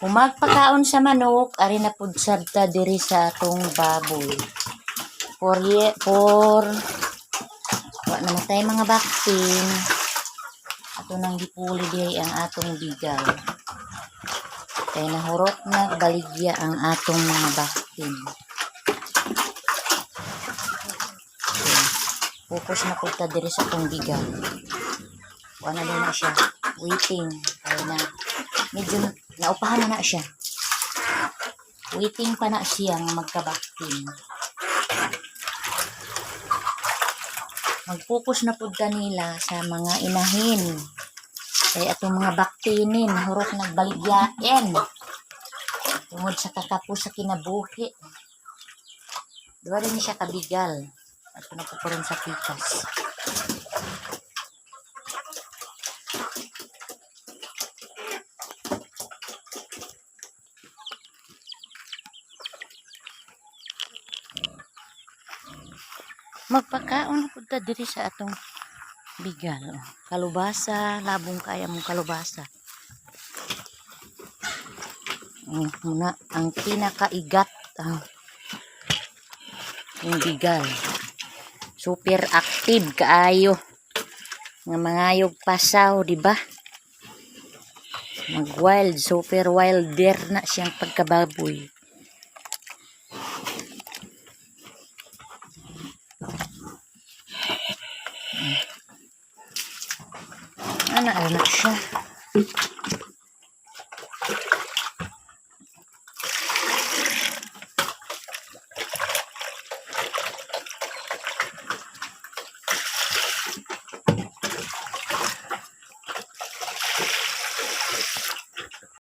Kung magpakaon sa manok, ari na pud sabta diri sa atong baboy. For ye, for wa namatay mga baktin. Ato nang gipuli diri ang atong bigal. Kay nahurot na baligya ang atong mga baktin. Focus na pud diri sa atong bigal. Wala na na siya. Waiting. Kaya na medyo naupahan na na siya. Waiting pa na siyang magkabaktin. Mag-focus na pud kanila sa mga inahin. Kay atong mga baktinin, hurot nagbaligyain. Tungod sa kakapos sa kinabuhi. Duwa rin siya kabigal. At napupuron sa pikas. Magpakaon pud ta diri sa atong bigal. Kalubasa, labong kaya mong kalubasa. Ang muna ang pinakaigat ang yung bigal. Super active kaayo. Nga mangayog pasaw, di ba? Mag wild, super wilder na siyang pagkababoy. Ano, ano na siya.